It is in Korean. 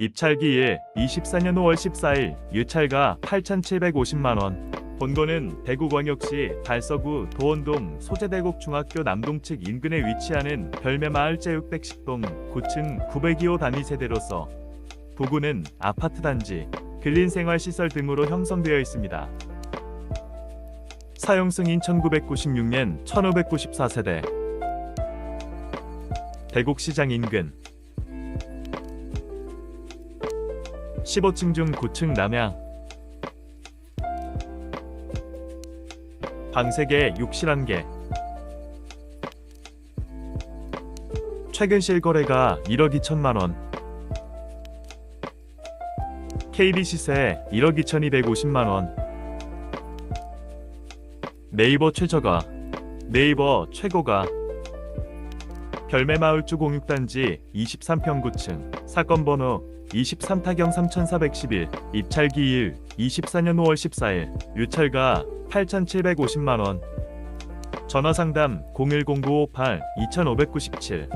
입찰기 1 24년 5월 14일 유찰가 8,750만원. 본고는 대구광역시 달서구 도원동 소재대곡 중학교 남동 측 인근에 위치하는 별매마을 제육백식동 9층 902호 단위 세대로서 부구는 아파트 단지, 근린생활시설 등으로 형성되어 있습니다. 사용 승인 1996년 1594세대. 대곡시장 인근 15층 중 9층 남향 방 3개, 욕실 1개 최근 실거래가 1억 2천만 원. KB 시세 1억 2,250만 원. 네이버 최저가 네이버 최고가 별매마을 주 공육단지 23평 9층 사건 번호 23타경 3411 입찰기 1 24년 5월 14일 유찰가 8,750만원. 전화상담 010958 2597